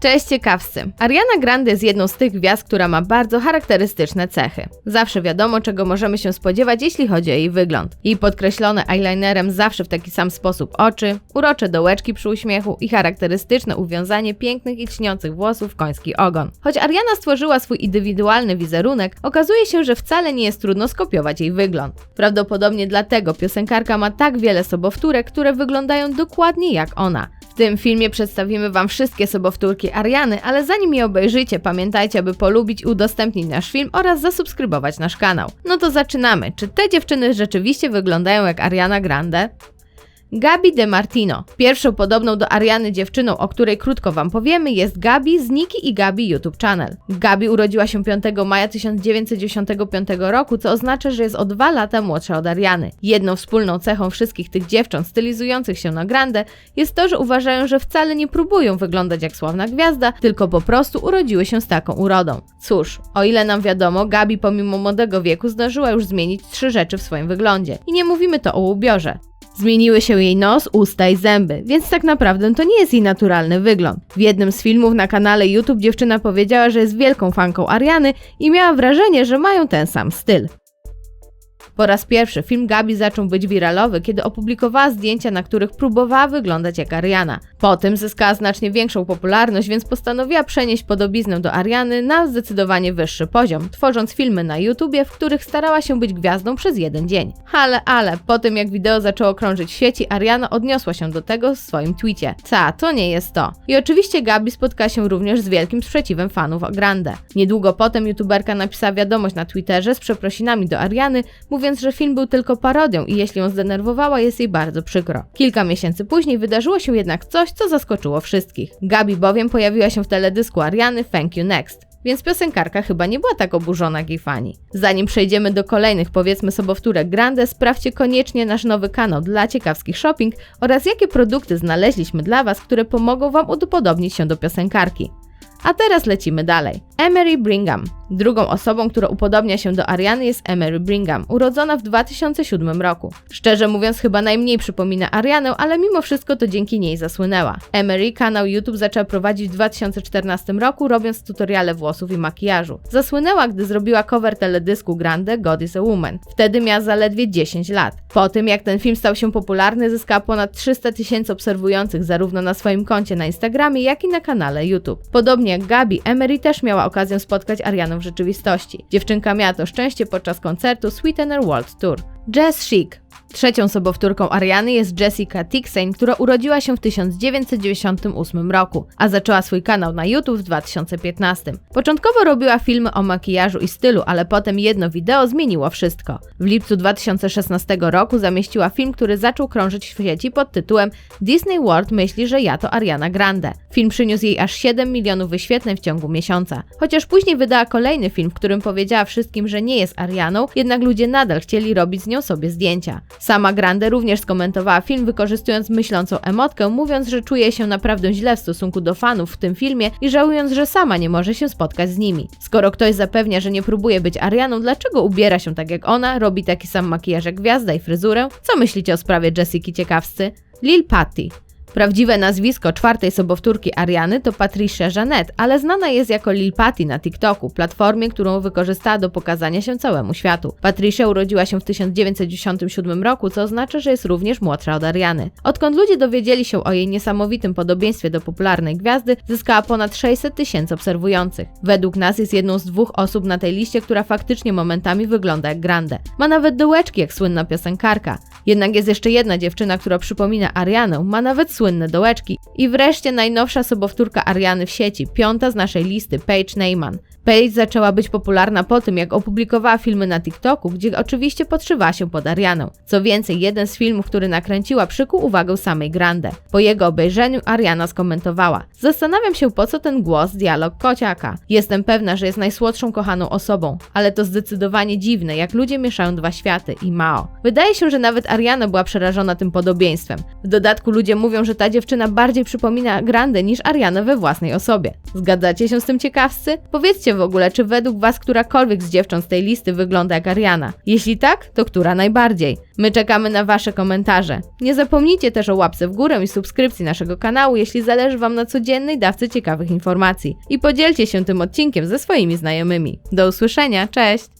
Cześć ciekawscy! Ariana Grande jest jedną z tych gwiazd, która ma bardzo charakterystyczne cechy. Zawsze wiadomo, czego możemy się spodziewać, jeśli chodzi o jej wygląd. Jej podkreślone eyelinerem zawsze w taki sam sposób oczy, urocze dołeczki przy uśmiechu i charakterystyczne uwiązanie pięknych i śniących włosów w koński ogon. Choć Ariana stworzyła swój indywidualny wizerunek, okazuje się, że wcale nie jest trudno skopiować jej wygląd. Prawdopodobnie dlatego piosenkarka ma tak wiele sobowtórek, które wyglądają dokładnie jak ona. W tym filmie przedstawimy Wam wszystkie sobowtórki Ariany, ale zanim je obejrzycie, pamiętajcie, aby polubić i udostępnić nasz film oraz zasubskrybować nasz kanał. No to zaczynamy. Czy te dziewczyny rzeczywiście wyglądają jak Ariana Grande? Gabi De Martino. Pierwszą podobną do Ariany dziewczyną, o której krótko Wam powiemy, jest Gabi z Niki i Gabi YouTube Channel. Gabi urodziła się 5 maja 1995 roku, co oznacza, że jest o dwa lata młodsza od Ariany. Jedną wspólną cechą wszystkich tych dziewcząt stylizujących się na grande jest to, że uważają, że wcale nie próbują wyglądać jak sławna gwiazda, tylko po prostu urodziły się z taką urodą. Cóż, o ile nam wiadomo, Gabi pomimo młodego wieku zdążyła już zmienić trzy rzeczy w swoim wyglądzie. I nie mówimy to o ubiorze. Zmieniły się jej nos, usta i zęby, więc tak naprawdę to nie jest jej naturalny wygląd. W jednym z filmów na kanale YouTube dziewczyna powiedziała, że jest wielką fanką Ariany i miała wrażenie, że mają ten sam styl. Po raz pierwszy film Gabi zaczął być wiralowy, kiedy opublikowała zdjęcia, na których próbowała wyglądać jak Ariana. Potem zyskała znacznie większą popularność, więc postanowiła przenieść podobiznę do Ariany na zdecydowanie wyższy poziom, tworząc filmy na YouTubie, w których starała się być gwiazdą przez jeden dzień. Ale, ale, po tym jak wideo zaczęło krążyć w sieci, Ariana odniosła się do tego w swoim tweetie. Ca, to nie jest to. I oczywiście Gabi spotkała się również z wielkim sprzeciwem fanów Grande. Niedługo potem youtuberka napisała wiadomość na Twitterze z przeprosinami do Ariany, mówiąc mówiąc, że film był tylko parodią i jeśli ją zdenerwowała, jest jej bardzo przykro. Kilka miesięcy później wydarzyło się jednak coś, co zaskoczyło wszystkich. Gabi bowiem pojawiła się w teledysku Ariany Thank You Next więc piosenkarka chyba nie była tak oburzona jak jej fani. Zanim przejdziemy do kolejnych, powiedzmy sobowtórek Grande, sprawdźcie koniecznie nasz nowy kanał dla ciekawskich shopping oraz jakie produkty znaleźliśmy dla Was, które pomogą Wam udopodobnić się do piosenkarki. A teraz lecimy dalej. Emery Brigham. Drugą osobą, która upodobnia się do Ariany jest Emery Brigham, urodzona w 2007 roku. Szczerze mówiąc, chyba najmniej przypomina Arianę, ale mimo wszystko to dzięki niej zasłynęła. Emery kanał YouTube zaczęła prowadzić w 2014 roku, robiąc tutoriale włosów i makijażu. Zasłynęła, gdy zrobiła cover teledysku Grande God is a Woman. Wtedy miała zaledwie 10 lat. Po tym, jak ten film stał się popularny, zyskała ponad 300 tysięcy obserwujących zarówno na swoim koncie na Instagramie, jak i na kanale YouTube. Podobnie jak Gabi, Emery też miała okazję spotkać Arianę w rzeczywistości. Dziewczynka miała to szczęście podczas koncertu Sweetener World Tour. Jazz Chic Trzecią sobowtórką Ariany jest Jessica Tixane, która urodziła się w 1998 roku, a zaczęła swój kanał na YouTube w 2015. Początkowo robiła filmy o makijażu i stylu, ale potem jedno wideo zmieniło wszystko. W lipcu 2016 roku zamieściła film, który zaczął krążyć w sieci pod tytułem Disney World myśli, że ja to Ariana Grande. Film przyniósł jej aż 7 milionów wyświetleń w ciągu miesiąca. Chociaż później wydała kolejny film, w którym powiedziała wszystkim, że nie jest Arianą, jednak ludzie nadal chcieli robić z nią sobie zdjęcia. Sama Grande również skomentowała film wykorzystując myślącą emotkę, mówiąc, że czuje się naprawdę źle w stosunku do fanów w tym filmie i żałując, że sama nie może się spotkać z nimi. Skoro ktoś zapewnia, że nie próbuje być Arianą, dlaczego ubiera się tak jak ona, robi taki sam makijaż jak gwiazda i fryzurę? Co myślicie o sprawie Jessica ciekawscy? Lil Patty. Prawdziwe nazwisko czwartej sobowtórki Ariany to Patricia Janet, ale znana jest jako Lil Patty na TikToku, platformie, którą wykorzystała do pokazania się całemu światu. Patricia urodziła się w 1997 roku, co oznacza, że jest również młodsza od Ariany. Odkąd ludzie dowiedzieli się o jej niesamowitym podobieństwie do popularnej gwiazdy, zyskała ponad 600 tysięcy obserwujących. Według nas jest jedną z dwóch osób na tej liście, która faktycznie momentami wygląda jak Grande. Ma nawet dołeczki jak słynna piosenkarka. Jednak jest jeszcze jedna dziewczyna, która przypomina Arianę, ma nawet słynne dołeczki. I wreszcie najnowsza sobowtórka Ariany w sieci, piąta z naszej listy, Paige Neyman. Paige zaczęła być popularna po tym, jak opublikowała filmy na TikToku, gdzie oczywiście podszywała się pod Arianą. Co więcej, jeden z filmów, który nakręciła, przykuł uwagę samej Grande. Po jego obejrzeniu Ariana skomentowała: Zastanawiam się, po co ten głos, dialog kociaka. Jestem pewna, że jest najsłodszą kochaną osobą, ale to zdecydowanie dziwne, jak ludzie mieszają dwa światy i Mao. Wydaje się, że nawet Ariana była przerażona tym podobieństwem. W dodatku ludzie mówią, że ta dziewczyna bardziej przypomina Grande niż Ariana we własnej osobie. Zgadzacie się z tym ciekawscy? Powiedzcie w ogóle, czy według Was którakolwiek z dziewcząt z tej listy wygląda jak Ariana? Jeśli tak, to która najbardziej? My czekamy na Wasze komentarze. Nie zapomnijcie też o łapce w górę i subskrypcji naszego kanału, jeśli zależy Wam na codziennej dawce ciekawych informacji. I podzielcie się tym odcinkiem ze swoimi znajomymi. Do usłyszenia, cześć!